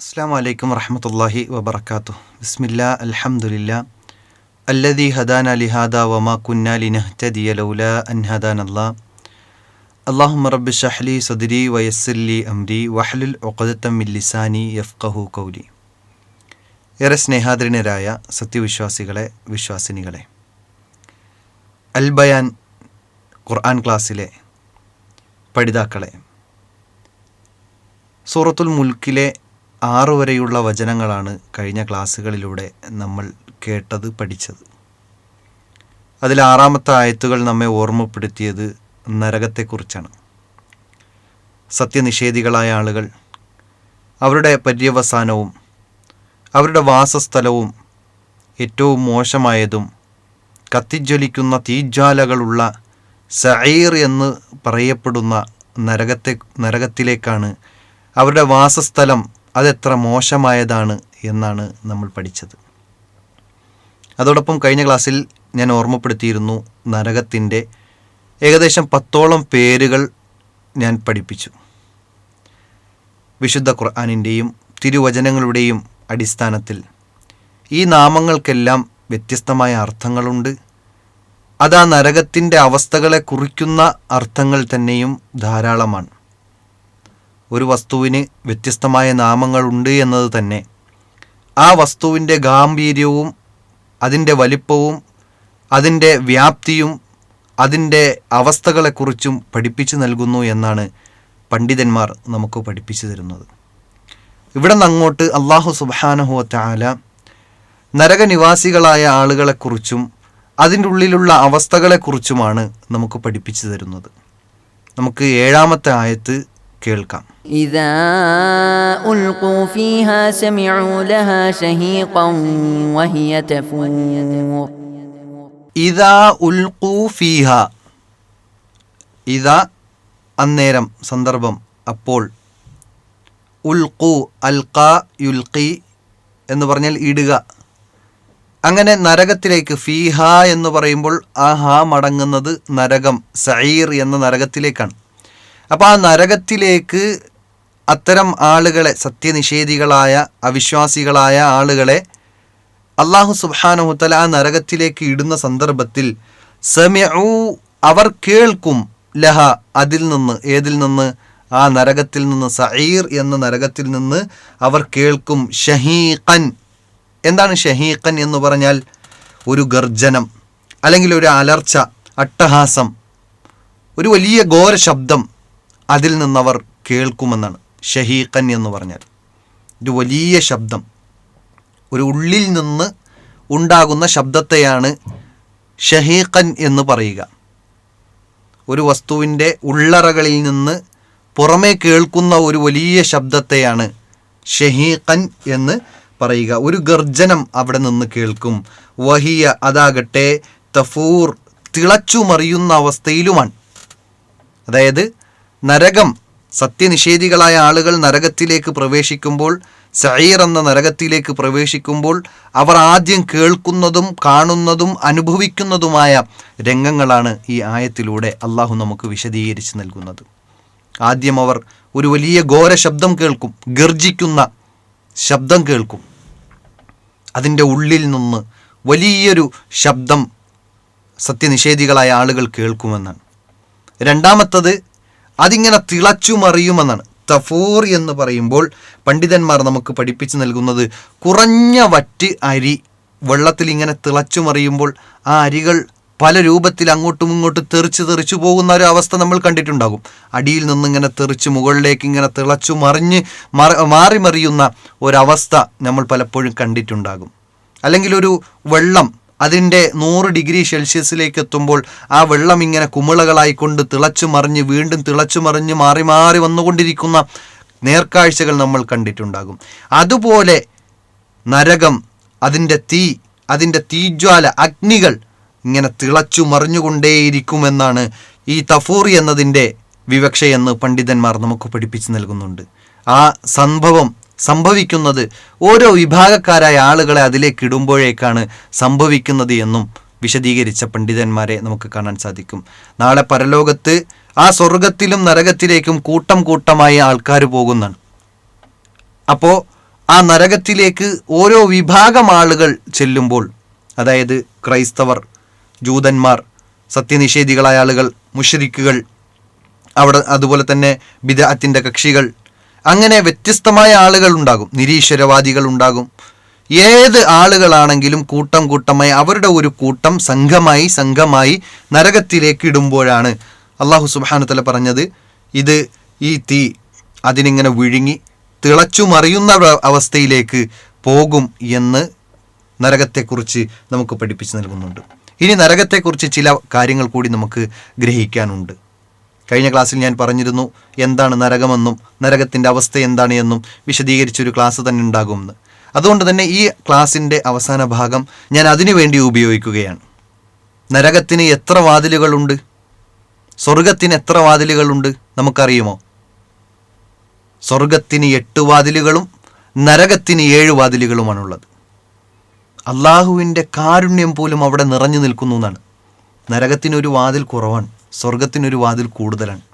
അസ്സാം വലൈക്കും വറഹമത്തല്ലാഹി വബർക്കാത്തു ബിസ്മില്ല അലഹമുല്ല അല്ലദി ഹദാന ലിഹാദ വമാ കുന്ന ലിനഹ്തദിയ ലൗല അൻ അല്ലാഹുമ്മ റബ്ബി ഷഹ്ലി സദരി വയസ്സല്ലി അംരി വഹ്ലുൽ ഒക്കദത്തം മിൻ യഫ്കഹു കൗലി ഏറെ സ്നേഹാദരനരായ സത്യവിശ്വാസികളെ വിശ്വാസിനികളെ. അൽ ബയാൻ ഖുർആൻ ക്ലാസ്സിലെ പഠിതാക്കളെ. സൂറത്തുൽ മുൽക്കിലെ ആറു വരെയുള്ള വചനങ്ങളാണ് കഴിഞ്ഞ ക്ലാസ്സുകളിലൂടെ നമ്മൾ കേട്ടത് പഠിച്ചത്. അതിൽ ആറാമത്തെ ആയത്തുകൾ നമ്മെ ഓർമ്മപ്പെടുത്തിയത് നരകത്തെക്കുറിച്ചാണ്. സത്യനിഷേധികളായ ആളുകൾ അവരുടെ പര്യവസാനവും അവരുടെ വാസസ്ഥലവും ഏറ്റവും മോശമായതും കത്തിജ്വലിക്കുന്ന തീജ്വാലകളുള്ള സഈർ എന്ന് പറയപ്പെടുന്ന നരകത്തെ നരകത്തിലേക്കാണ് അവരുടെ വാസസ്ഥലം അതെത്ര മോശമായതാണ് എന്നാണ് നമ്മൾ പഠിച്ചത്. അതോടൊപ്പം കഴിഞ്ഞ ക്ലാസ്സിൽ ഞാൻ ഓർമ്മപ്പെടുത്തിയിരുന്നു നരകത്തിന്റെ ഏകദേശം പത്തോളം പേരുകൾ ഞാൻ പഠിപ്പിച്ചു. വിശുദ്ധ ഖുർആാനിന്റെയും തിരുവചനങ്ങളുടെയും അടിസ്ഥാനത്തിൽ ഈ നാമങ്ങൾക്കെല്ലാം വ്യത്യസ്തമായ അർത്ഥങ്ങളുണ്ട്. അത് നരകത്തിന്റെ അവസ്ഥകളെ കുറിക്കുന്ന അർത്ഥങ്ങൾ തന്നെയും ധാരാളമാണ്. ഒരു വസ്തുവിന് വ്യത്യസ്തമായ നാമങ്ങളുണ്ട് എന്നത് തന്നെ. ആ വസ്തുവിന്റെ ഗാംഭീര്യവും അതിന്റെ വലിപ്പവും അതിന്റെ വ്യാപ്തിയും അതിന്റെ അവസ്ഥകളെക്കുറിച്ചും പഠിപ്പിച്ചു നൽകുന്നു എന്നാണ് പണ്ഡിതന്മാർ നമുക്ക് പഠിപ്പിച്ചു തരുന്നത്. ഇവിടെ നിന്ന് അങ്ങോട്ട് അള്ളാഹു സുബാനഹുവല നരകനിവാസികളായ ആളുകളെക്കുറിച്ചും അതിന്റെ ഉള്ളിലുള്ള അവസ്ഥകളെക്കുറിച്ചുമാണ് നമുക്ക് പഠിപ്പിച്ചു തരുന്നത്. നമുക്ക് ഏഴാമത്തെ ആയത്ത് കേൾക്കാം إذا ألقوا فيها سمعوا لها شهيقا وهي تفور ഇതാ ഉൽഖൂ ഫീഹ ഇതാ അന്നേരം സന്ദർഭം അപ്പോൾ ഉൽഖു അൽക്ക യുൽഖി എന്ന് പറഞ്ഞാൽ ഇടുക അങ്ങനെ നരകത്തിലേക്ക് ഫീഹ എന്ന് പറയുമ്പോൾ ആ ഹാ മടങ്ങുന്നത് നരകം സഈർ എന്ന നരകത്തിലേക്കാണ് അപ്പോൾ ആ നരകത്തിലേക്ക് അത്തരം ആളുകളെ സത്യനിഷേധികളായ അവിശ്വാസികളായ ആളുകളെ അള്ളാഹു സുബാനഹുത്തല ആ നരകത്തിലേക്ക് ഇടുന്ന സന്ദർഭത്തിൽ സമയൂ അവർ കേൾക്കും ലഹ അതിൽ നിന്ന് ഏതിൽ നിന്ന്? ആ നരകത്തിൽ നിന്ന് സഹീർ എന്ന നരകത്തിൽ നിന്ന് അവർ കേൾക്കും ഷഹീഖൻ. എന്താണ് ഷഹീഖൻ എന്ന് പറഞ്ഞാൽ? ഒരു ഗർജനം അല്ലെങ്കിൽ ഒരു അലർച്ച അട്ടഹാസം ഒരു വലിയ ഘോര ശബ്ദം. അതിൽ നിന്നവർ കേൾക്കുമെന്നാണ്. ഷഹീഖൻ എന്ന് പറഞ്ഞാൽ. ഒരു വലിയ ശബ്ദം. ഒരു ഉള്ളിൽ നിന്ന് ഉണ്ടാകുന്ന ശബ്ദത്തെയാണ് ഷഹീഖൻ എന്ന് പറയുക. ഒരു വസ്തുവിന്റെ ഉള്ളറകളിൽ നിന്ന് പുറമേ കേൾക്കുന്ന ഒരു വലിയ ശബ്ദത്തെയാണ് ഷഹീഖൻ എന്ന് പറയുക. ഒരു ഗർജനം അവിടെ നിന്ന് കേൾക്കും. വഹിയ അതാകട്ടെ തഫൂർ തിളച്ചു മറിയുന്ന അവസ്ഥയിലുമാണ്. അതായത് നരകം സത്യനിഷേധികളായ ആളുകൾ നരകത്തിലേക്ക് പ്രവേശിക്കുമ്പോൾ സഹീർ എന്ന നരകത്തിലേക്ക് പ്രവേശിക്കുമ്പോൾ അവർ ആദ്യം കേൾക്കുന്നതും കാണുന്നതും അനുഭവിക്കുന്നതുമായ രംഗങ്ങളാണ് ഈ ആയത്തിലൂടെ അള്ളാഹു നമുക്ക് വിശദീകരിച്ച് നൽകുന്നത്. ആദ്യം അവർ ഒരു വലിയ ഘോര ശബ്ദം കേൾക്കും ഗർജിക്കുന്ന ശബ്ദം കേൾക്കും. അതിന്റെ ഉള്ളിൽ നിന്ന് വലിയൊരു ശബ്ദം സത്യനിഷേധികളായ ആളുകൾ കേൾക്കുമെന്നാണ്. രണ്ടാമത്തത് അതിങ്ങനെ തിളച്ചു മറിയുമെന്നാണ്. തഫൂർ എന്ന് പറയുമ്പോൾ പണ്ഡിതന്മാർ നമുക്ക് പഠിപ്പിച്ചു നൽകുന്നത് കുറഞ്ഞ വറ്റ് അരി വെള്ളത്തിൽ ഇങ്ങനെ തിളച്ചു മറിയുമ്പോൾ ആ അരികൾ പല രൂപത്തിൽ അങ്ങോട്ടും ഇങ്ങോട്ടും തെറിച്ച് തെറിച്ചു പോകുന്ന ഒരു അവസ്ഥ നമ്മൾ കണ്ടിട്ടുണ്ടാകും. അടിയിൽ നിന്നിങ്ങനെ തെറിച്ച് മുകളിലേക്ക് ഇങ്ങനെ തിളച്ചു മറിഞ്ഞ് മാറി മറിയുന്ന ഒരവസ്ഥ നമ്മൾ പലപ്പോഴും കണ്ടിട്ടുണ്ടാകും. അല്ലെങ്കിൽ ഒരു വെള്ളം അതിന്റെ നൂറ് ഡിഗ്രി സെൽഷ്യസിലേക്ക് എത്തുമ്പോൾ ആ വെള്ളം ഇങ്ങനെ കുമിളകളായിക്കൊണ്ട് തിളച്ചു മറിഞ്ഞ് വീണ്ടും തിളച്ചു മറിഞ്ഞ് മാറി മാറി വന്നുകൊണ്ടിരിക്കുന്ന നേർക്കാഴ്ചകൾ നമ്മൾ കണ്ടിട്ടുണ്ടാകും. അതുപോലെ നരകം അതിന്റെ തീ അതിന്റെ തീജ്വാല അഗ്നികൾ ഇങ്ങനെ തിളച്ചു മറിഞ്ഞുകൊണ്ടേയിരിക്കുമെന്നാണ് ഈ തഫൂർ എന്നതിന്റെ വിവക്ഷയെന്ന് പണ്ഡിതന്മാർ നമുക്ക് പഠിപ്പിച്ചു നൽകുന്നുണ്ട്. ആ സംഭവം സംഭവിക്കുന്നത്. ഓരോ വിഭാഗക്കാരായ ആളുകളെ അതിലേക്ക് ഇടുമ്പോഴേക്കാണ് സംഭവിക്കുന്നത് എന്നും വിശദീകരിച്ച പണ്ഡിതന്മാരെ നമുക്ക് കാണാൻ സാധിക്കും. നാളെ പരലോകത്ത് ആ സ്വർഗത്തിലും നരകത്തിലേക്കും കൂട്ടം കൂട്ടമായി ആൾക്കാർ പോകുന്നതാണ്. അപ്പോൾ ആ നരകത്തിലേക്ക് ഓരോ വിഭാഗം ആളുകൾ ചെല്ലുമ്പോൾ അതായത് ക്രൈസ്തവർ ജൂതന്മാർ സത്യനിഷേധികളായ ആളുകൾ മുഷരിക്കുകൾ അവിടെ അതുപോലെ തന്നെ ബിദഅത്തിന്റെ കക്ഷികൾ അങ്ങനെ വ്യത്യസ്തമായ ആളുകൾ ഉണ്ടാകും. നിരീശ്വരവാദികൾ ഉണ്ടാകും. ഏത് ആളുകളാണെങ്കിലും കൂട്ടം കൂട്ടമായി അവരുടെ ഒരു കൂട്ടം സംഘമായി സംഘമായി നരകത്തിലേക്ക് ഇടുമ്പോഴാണ് അള്ളാഹു സുബാനത്തല പറഞ്ഞത് ഇത് ഈ തീ അതിനിങ്ങനെ വിഴുങ്ങി തിളച്ചു മറിയുന്ന അവസ്ഥയിലേക്ക് പോകും എന്ന് നരകത്തെക്കുറിച്ച് നമുക്ക് പഠിപ്പിച്ചു നൽകുന്നുണ്ട്. ഇനി നരകത്തെക്കുറിച്ച് ചില കാര്യങ്ങൾ കൂടി നമുക്ക് ഗ്രഹിക്കാനുണ്ട്. കഴിഞ്ഞ ക്ലാസ്സിൽ ഞാൻ പറഞ്ഞിരുന്നു എന്താണ് നരകമെന്നും നരകത്തിന്റെ അവസ്ഥ എന്താണ് എന്നും വിശദീകരിച്ചൊരു ക്ലാസ് തന്നെ ഉണ്ടാകുമെന്ന്. അതുകൊണ്ട് തന്നെ ഈ ക്ലാസ്സിന്റെ അവസാന ഭാഗം ഞാൻ അതിനുവേണ്ടി ഉപയോഗിക്കുകയാണ്. നരകത്തിന് എത്ര വാതിലുകളുണ്ട്? സ്വർഗത്തിന് എത്ര വാതിലുകളുണ്ട്? നമുക്കറിയുമോ? സ്വർഗത്തിന് എട്ട് വാതിലുകളും നരകത്തിന് ഏഴ് വാതിലുകളുമാണുള്ളത്. അള്ളാഹുവിന്റെ കാരുണ്യം പോലും അവിടെ നിറഞ്ഞു നിൽക്കുന്നു എന്നാണ്. നരകത്തിനൊരു വാതിൽ കുറവാണ്. സ്വർഗത്തിനൊരു വാതിൽ കൂടുതലാണ്.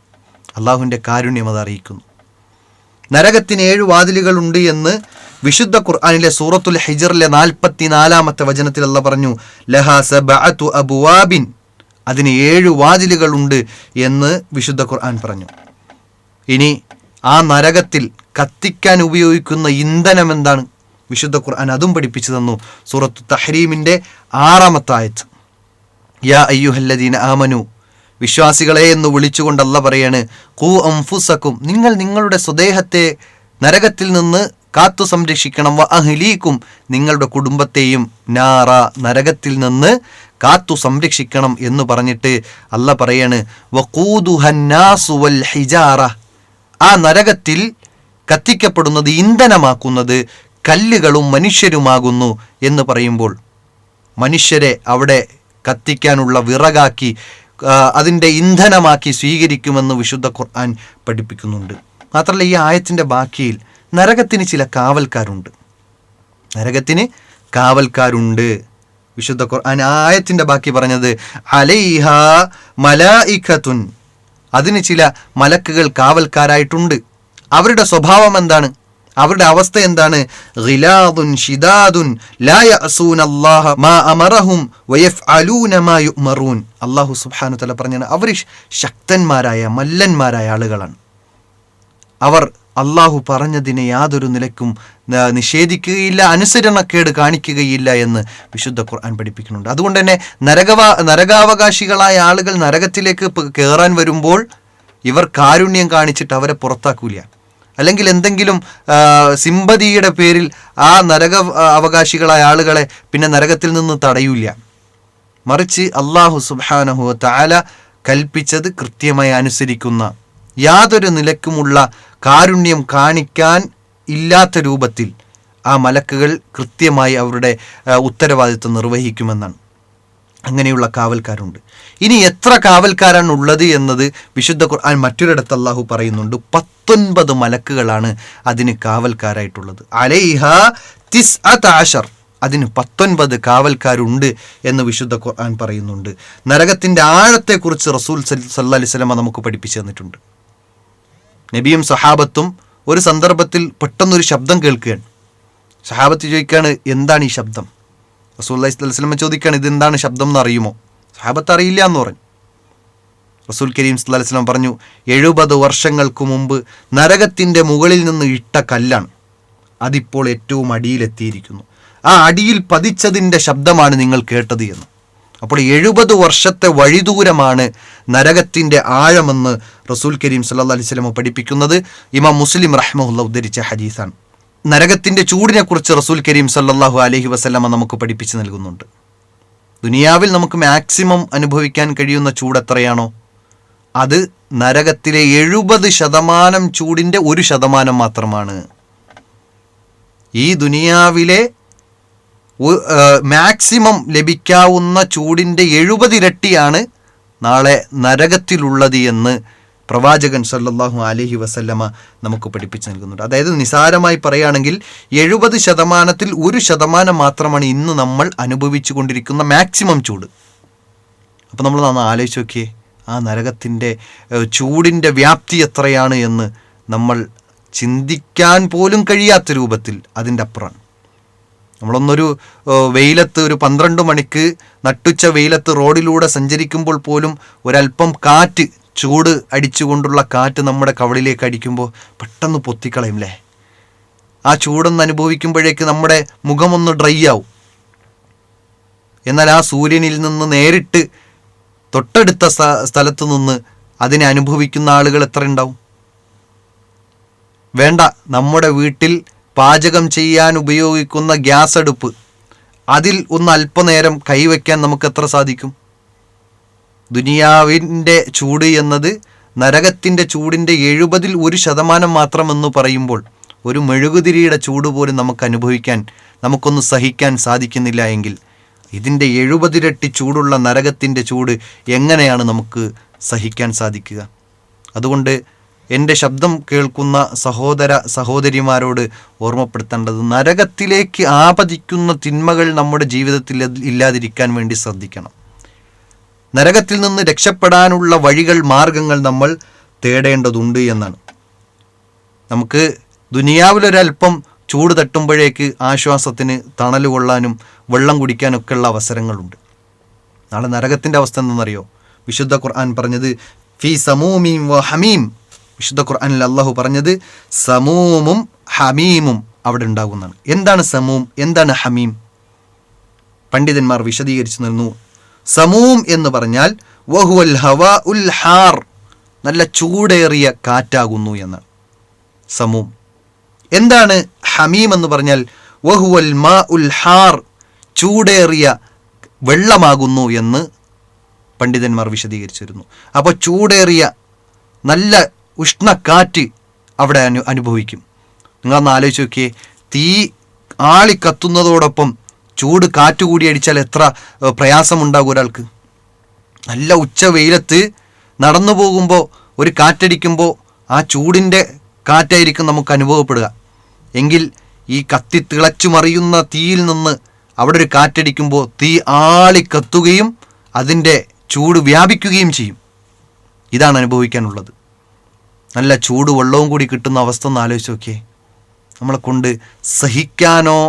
അള്ളാഹുവിന്റെ കാരുണ്യം അത് അറിയിക്കുന്നു. നരകത്തിന് ഏഴ് വാതിലുകളുണ്ട് എന്ന് വിശുദ്ധ ഖുർആാനിലെ സൂറത്തുൽ ഹിജറിലെ നാൽപ്പത്തി നാലാമത്തെ വചനത്തിൽ അല്ല പറഞ്ഞു ലഹാസ സബഅതു അബുവാബിൻ. അതിന് ഏഴ് വാതിലുകളുണ്ട് എന്ന് വിശുദ്ധ ഖുർആൻ പറഞ്ഞു. ഇനി ആ നരകത്തിൽ കത്തിക്കാൻ ഉപയോഗിക്കുന്ന ഇന്ധനം എന്താണ്? വിശുദ്ധ ഖുർആൻ അതും പഠിപ്പിച്ചു തന്നു സൂറത്ത് തഹരീമിന്റെ ആറാമത്തെ ആയത്ത്. യാ അയ്യുഹല്ലദീൻ ആമനു വിശ്വാസികളെ എന്ന് വിളിച്ചുകൊണ്ടല്ല പറയാണ് കൂ അംഫുസക്കും നിങ്ങൾ നിങ്ങളുടെ സ്വദേഹത്തെ നരകത്തിൽ നിന്ന് കാത്തു സംരക്ഷിക്കണം. വ അഹ്ലീക്കും നിങ്ങളുടെ കുടുംബത്തെയും നാറ നരകത്തിൽ നിന്ന് കാത്തു സംരക്ഷിക്കണം എന്ന് പറഞ്ഞിട്ട് അല്ല പറയാണ് വൽ ഹിജാറ ആ നരകത്തിൽ കത്തിക്കപ്പെടുന്നത് ഇന്ധനമാക്കുന്നത് കല്ലുകളും മനുഷ്യരുമാകുന്നു എന്ന് പറയുമ്പോൾ മനുഷ്യരെ അവിടെ കത്തിക്കാനുള്ള വിറകാക്കി അതിന്റെ ഇന്ധനമാക്കി സ്വീകരിക്കുമെന്ന് വിശുദ്ധ ഖുർആൻ പഠിപ്പിക്കുന്നുണ്ട്. മാത്രമല്ല ഈ ആയത്തിന്റെ ബാക്കിയിൽ നരകത്തിന് ചില കാവൽക്കാരുണ്ട്. നരകത്തിന് കാവൽക്കാരുണ്ട്. വിശുദ്ധ ഖുർആൻ ആയത്തിന്റെ ബാക്കി പറഞ്ഞത് അലൈഹ മലായിഖത്തുൻ. അതിന് ചില മലക്കുകൾ കാവൽക്കാരായിട്ടുണ്ട്. അവരുടെ സ്വഭാവം എന്താണ്? അവരുടെ അവസ്ഥ എന്താണ്? ഗിലാദുൻ ഷിദാദുൻ ലാ യഅസൂന അല്ലാഹ മാ അമറഹും വയഫ്അലൂന മാ യുമറൂൻ. അല്ലാഹു സുബ്ഹാനഹു തആല പറഞ്ഞാണ് അവർ ശക്തന്മാരായ മല്ലന്മാരായ ആളുകളാണ്. അവർ അള്ളാഹു പറഞ്ഞതിനെ യാതൊരു നിലക്കും നിഷേധിക്കുകയില്ല അനുസരണക്കേട് കാണിക്കുകയില്ല എന്ന് വിശുദ്ധ ഖുർആൻ പഠിപ്പിക്കുന്നുണ്ട്. അതുകൊണ്ട് തന്നെ നരകവാ നരകാവകാശികളായ ആളുകൾ നരകത്തിലേക്ക് കയറാൻ വരുമ്പോൾ ഇവർ കാരുണ്യം കാണിച്ചിട്ട് അവരെ പുറത്താക്കൂല. അല്ലെങ്കിൽ എന്തെങ്കിലും സിമ്പതിയുടെ പേരിൽ ആ നരക അവകാശികളായ ആളുകളെ പിന്നെ നരകത്തിൽ നിന്ന് തടയൂല മറിച്ച് അള്ളാഹു സുബാനഹു താല കൽപ്പിച്ചത് കൃത്യമായി അനുസരിക്കുന്ന യാതൊരു നിലക്കുമുള്ള കാരുണ്യം കാണിക്കാൻ ഇല്ലാത്ത രൂപത്തിൽ ആ മലക്കുകൾ കൃത്യമായി അവരുടെ ഉത്തരവാദിത്വം നിർവഹിക്കുമെന്നാണ്. അങ്ങനെയുള്ള കാവൽക്കാരുണ്ട്. ഇനി എത്ര കാവൽക്കാരാണ് ഉള്ളത് എന്നത് വിശുദ്ധ ഖുർആൻ മറ്റൊരിടത്ത് അള്ളാഹു പറയുന്നുണ്ട്. പത്തൊൻപത് മലക്കുകളാണ് അതിന് കാവൽക്കാരായിട്ടുള്ളത്. അലൈഹ തിസ് അതാഷർ അതിന് പത്തൊൻപത് കാവൽക്കാരുണ്ട് എന്ന് വിശുദ്ധ ഖുർആൻ പറയുന്നുണ്ട്. നരകത്തിന്റെ ആഴത്തെക്കുറിച്ച് റസൂൽ സല്ലാ അലൈഹി സ്വലമ നമുക്ക് പഠിപ്പിച്ചു തന്നിട്ടുണ്ട്. നബിയും സഹാബത്തും ഒരു സന്ദർഭത്തിൽ പെട്ടെന്നൊരു ശബ്ദം കേൾക്കുകയാണ്. സഹാബത്ത് ചോദിക്കുകയാണ് എന്താണ് ഈ ശബ്ദം? റസൂൽ അലൈഹി സ്വലമ ചോദിക്കുകയാണ് ഇതെന്താണ് ശബ്ദം എന്ന് അറിയുമോ? സഹാബത്ത് അറിയില്ല എന്ന് പറഞ്ഞു. റസൂൽ കരീം അലൈഹി വസല്ലം പറഞ്ഞു എഴുപത് വർഷങ്ങൾക്ക് മുമ്പ് നരകത്തിന്റെ മുകളിൽ നിന്ന് ഇട്ട കല്ലാണ് അതിപ്പോൾ ഏറ്റവും അടിയിലെത്തിയിരിക്കുന്നു. ആ അടിയിൽ പതിച്ചതിന്റെ ശബ്ദമാണ് നിങ്ങൾ കേട്ടത് എന്ന്. അപ്പോൾ എഴുപത് വർഷത്തെ വഴിദൂരമാണ് നരകത്തിന്റെ ആഴമെന്ന് റസൂൽ കരീം സല്ലാ അലൈഹി വസല്ലം പഠിപ്പിക്കുന്നത്. ഇമാം മുസ്ലിം റഹ്മുല്ല ഉദ്ധരിച്ച ഹദീസാണ്. നരകത്തിന്റെ ചൂടിനെക്കുറിച്ച് റസൂൽ കരീം സല്ലാഹു അലഹി വസ്ലമ നമുക്ക് പഠിപ്പിച്ചു നൽകുന്നുണ്ട്. ദുനിയാവിൽ നമുക്ക് മാക്സിമം അനുഭവിക്കാൻ കഴിയുന്ന ചൂട് എത്രയാണോ? അത് നരകത്തിലെ എഴുപത് ശതമാനം ചൂടിന്റെ ഒരു ശതമാനം മാത്രമാണ്. ഈ ദുനിയാവിലെ മാക്സിമം ലഭിക്കാവുന്ന ചൂടിന്റെ എഴുപതിരട്ടിയാണ് നാളെ നരകത്തിലുള്ളത് എന്ന് പ്രവാചകൻ സല്ലാഹു അലഹി വസല്ലമ നമുക്ക് പഠിപ്പിച്ചു നൽകുന്നുണ്ട്. അതായത് നിസാരമായി പറയുകയാണെങ്കിൽ എഴുപത് ശതമാനത്തിൽ ഒരു ശതമാനം മാത്രമാണ് ഇന്ന് നമ്മൾ അനുഭവിച്ചു കൊണ്ടിരിക്കുന്ന മാക്സിമം ചൂട്. അപ്പോൾ നമ്മൾ നന്ന് ആലോചിച്ച് നോക്കിയേ ആ നരകത്തിന്റെ ചൂടിന്റെ വ്യാപ്തി എത്രയാണ് എന്ന് നമ്മൾ ചിന്തിക്കാൻ പോലും കഴിയാത്ത രൂപത്തിൽ അതിന്റെ അപ്പുറമാണ് നമ്മളൊന്നൊരു വെയിലത്ത് ഒരു പന്ത്രണ്ട് മണിക്ക് നട്ടുച്ച വെയിലത്ത് റോഡിലൂടെ സഞ്ചരിക്കുമ്പോൾ പോലും ഒരല്പം കാറ്റ് ചൂട് അടിച്ചുകൊണ്ടുള്ള കാറ്റ് നമ്മുടെ കവളിലേക്ക് അടിക്കുമ്പോൾ പെട്ടെന്ന് പൊത്തിക്കളയും അല്ലേ ആ ചൂടൊന്ന് അനുഭവിക്കുമ്പോഴേക്ക് നമ്മുടെ മുഖമൊന്ന് ഡ്രൈ ആവും. എന്നാൽ ആ സൂര്യനിൽ നിന്ന് നേരിട്ട് തൊട്ടടുത്ത സ്ഥ- സ്ഥലത്ത് നിന്ന് അതിനെ അനുഭവിക്കുന്ന ആളുകൾ എത്ര ഉണ്ടാവും? വേണ്ട നമ്മുടെ വീട്ടിൽ പാചകം ചെയ്യാൻ ഉപയോഗിക്കുന്ന ഗ്യാസ് അടുപ്പ് അതിൽ ഒന്ന് അല്പനേരം കൈവയ്ക്കാൻ നമുക്ക് എത്ര സാധിക്കും? ദുനിയാവിന്റെ ചൂട് എന്നത് നരകത്തിന്റെ ചൂടിന്റെ എഴുപതിൽ ഒരു ശതമാനം മാത്രമെന്ന് പറയുമ്പോൾ ഒരു മെഴുകുതിരിയുടെ ചൂട് പോലും നമുക്ക് അനുഭവിക്കാൻ നമുക്കൊന്ന് സഹിക്കാൻ സാധിക്കുന്നില്ല എങ്കിൽ ഇതിന്റെ എഴുപതിരട്ടി ചൂടുള്ള നരകത്തിന്റെ ചൂട് എങ്ങനെയാണ് നമുക്ക് സഹിക്കാൻ സാധിക്കുക? അതുകൊണ്ട് എന്റെ ശബ്ദം കേൾക്കുന്ന സഹോദര സഹോദരിമാരോട് ഓർമ്മപ്പെടുത്തേണ്ടത് നരകത്തിലേക്ക് ആപതിക്കുന്ന തിന്മകൾ നമ്മുടെ ജീവിതത്തിൽ ഇല്ലാതിരിക്കാൻ വേണ്ടി ശ്രദ്ധിക്കണം. നരകത്തിൽ നിന്ന് രക്ഷപ്പെടാനുള്ള വഴികൾ മാർഗങ്ങൾ നമ്മൾ തേടേണ്ടതുണ്ട് എന്നാണ്. നമുക്ക് ദുനിയാവിലൊരൽപ്പം ചൂട് തട്ടുമ്പോഴേക്ക് ആശ്വാസത്തിന് തണൽ കൊള്ളാനും വെള്ളം കുടിക്കാനൊക്കെയുള്ള അവസരങ്ങളുണ്ട്. നാളെ നരകത്തിന്റെ അവസ്ഥ എന്തെന്നറിയോ വിശുദ്ധ ഖുർആൻ പറഞ്ഞത് ഫി സമൂമീം വ ഹമീം. വിശുദ്ധ ഖുർആനിൽ അള്ളാഹു പറഞ്ഞത് സമൂമും ഹമീമും അവിടെ ഉണ്ടാകുന്നതാണ്. എന്താണ് സമൂം? എന്താണ് ഹമീം? പണ്ഡിതന്മാർ വിശദീകരിച്ചു നിന്നു സമൂം എന്ന് പറഞ്ഞാൽ വഹുവൽ ഹവ ഉൽ ഹാർ നല്ല ചൂടേറിയ കാറ്റാകുന്നു എന്ന്. സമൂം. എന്താണ് ഹമീം എന്ന് പറഞ്ഞാൽ വഹുവൽ മാ ഉൽ ഹാർ ചൂടേറിയ വെള്ളമാകുന്നു എന്ന് പണ്ഡിതന്മാർ വിശദീകരിച്ചിരുന്നു. അപ്പോൾ ചൂടേറിയ നല്ല ഉഷ്ണക്കാറ്റ് അവിടെ അനു അനുഭവിക്കും. നിങ്ങളൊന്ന് ആലോചിച്ച് നോക്കിയേ തീ ആളി കത്തുന്നതോടൊപ്പം ചൂട് കാറ്റ് കൂടി അടിച്ചാൽ എത്ര പ്രയാസമുണ്ടാകും ഒരാൾക്ക്. നല്ല ഉച്ച വെയിലത്ത് നടന്നു പോകുമ്പോൾ ഒരു കാറ്റടിക്കുമ്പോൾ ആ ചൂടിന്റെ കാറ്റായിരിക്കും നമുക്ക് അനുഭവപ്പെടുക. എങ്കിൽ ഈ കത്തി തിളച്ചു മറിയുന്ന തീയിൽ നിന്ന് അവിടെ ഒരു കാറ്റടിക്കുമ്പോൾ തീ ആളി കത്തുകയും അതിന്റെ ചൂട് വ്യാപിക്കുകയും ചെയ്യും. ഇതാണ് അനുഭവിക്കാനുള്ളത്. നല്ല ചൂട് വെള്ളവും കൂടി കിട്ടുന്ന അവസ്ഥ ഒന്ന് ആലോചിച്ച് നോക്കിയേ. നമ്മളെ കൊണ്ട് സഹിക്കാനോ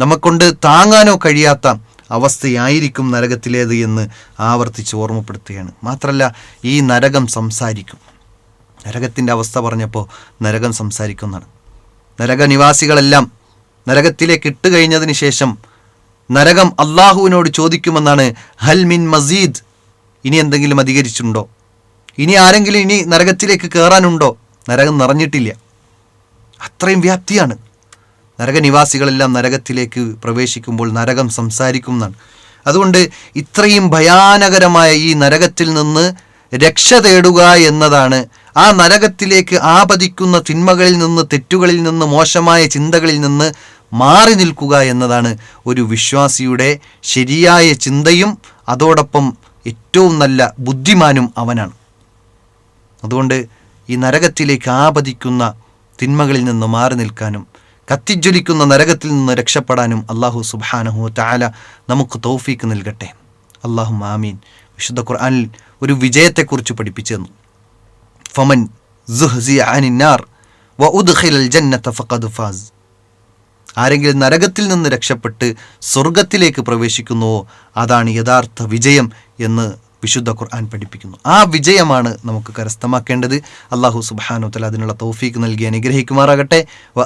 നമുക്കൊണ്ട് താങ്ങാനോ കഴിയാത്ത അവസ്ഥയായിരിക്കും നരകത്തിലേത് എന്ന് ആവർത്തിച്ച് ഓർമ്മപ്പെടുത്തുകയാണ്. മാത്രമല്ല ഈ നരകം സംസാരിക്കും. നരകത്തിന്റെ അവസ്ഥ പറഞ്ഞപ്പോൾ നരകം സംസാരിക്കുന്നതാണ്. നരകനിവാസികളെല്ലാം നരകത്തിലേക്ക് ഇട്ട് കഴിഞ്ഞതിന് ശേഷം നരകം അള്ളാഹുവിനോട് ചോദിക്കുമെന്നാണ് ഹൽ മിൻ മസീദ്. ഇനി എന്തെങ്കിലും അധികരിച്ചിട്ടുണ്ടോ? ഇനി ആരെങ്കിലും ഇനി നരകത്തിലേക്ക് കയറാനുണ്ടോ നരകം നിറഞ്ഞിട്ടില്ല. അത്രയും വ്യാപ്തിയാണ്. നരകനിവാസികളെല്ലാം നരകത്തിലേക്ക് പ്രവേശിക്കുമ്പോൾ നരകം സംസാരിക്കും എന്നാണ്. അതുകൊണ്ട് ഇത്രയും ഭയാനകരമായ ഈ നരകത്തിൽ നിന്ന് രക്ഷ തേടുക എന്നതാണ് ആ നരകത്തിലേക്ക് ആപതിക്കുന്ന തിന്മകളിൽ നിന്ന് തെറ്റുകളിൽ നിന്ന് മോശമായ ചിന്തകളിൽ നിന്ന് മാറി നിൽക്കുക എന്നതാണ് ഒരു വിശ്വാസിയുടെ ശരിയായ ചിന്തയും അതോടൊപ്പം ഏറ്റവും നല്ല ബുദ്ധിമാനും അവനാണ്. അതുകൊണ്ട് ഈ നരകത്തിലേക്ക് ആപതിക്കുന്ന തിന്മകളിൽ നിന്ന് മാറി നിൽക്കാനും കത്തിജ്വലിക്കുന്ന നരകത്തിൽ നിന്ന് രക്ഷപ്പെടാനും അള്ളാഹു സുബാനഹു താല നമുക്ക് തൗഫീക്ക് നൽകട്ടെ. അള്ളാഹു ആമീൻ. വിശുദ്ധ ഖുർആനിൽ ഒരു വിജയത്തെക്കുറിച്ച് പഠിപ്പിച്ചു തന്നു. ഫമൻ വ ഉദ്ഖിലൽ ജന്നത ഫാസ്. ആരെങ്കിലും നരകത്തിൽ നിന്ന് രക്ഷപ്പെട്ട് സ്വർഗത്തിലേക്ക് പ്രവേശിക്കുന്നുവോ? അതാണ് യഥാർത്ഥ വിജയം എന്ന് വിശുദ്ധ ഖുർആൻ പഠിപ്പിക്കുന്നു. ആ വിജയമാണ് നമുക്ക് കരസ്ഥമാക്കേണ്ടത്. അള്ളാഹു സുബാനു തല അതിനുള്ള തൗഫീക്ക് നൽകി അനുഗ്രഹിക്കുമാറാകട്ടെ. വ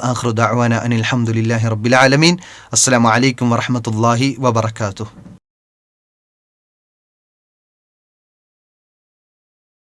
അനിൽ ഹംദുലില്ലാഹി റബ്ബിൽ ആലമീൻ. അസ്സലാമു അലൈക്കും വറഹ്മത്തുള്ളാഹി വബറകാതുഹു.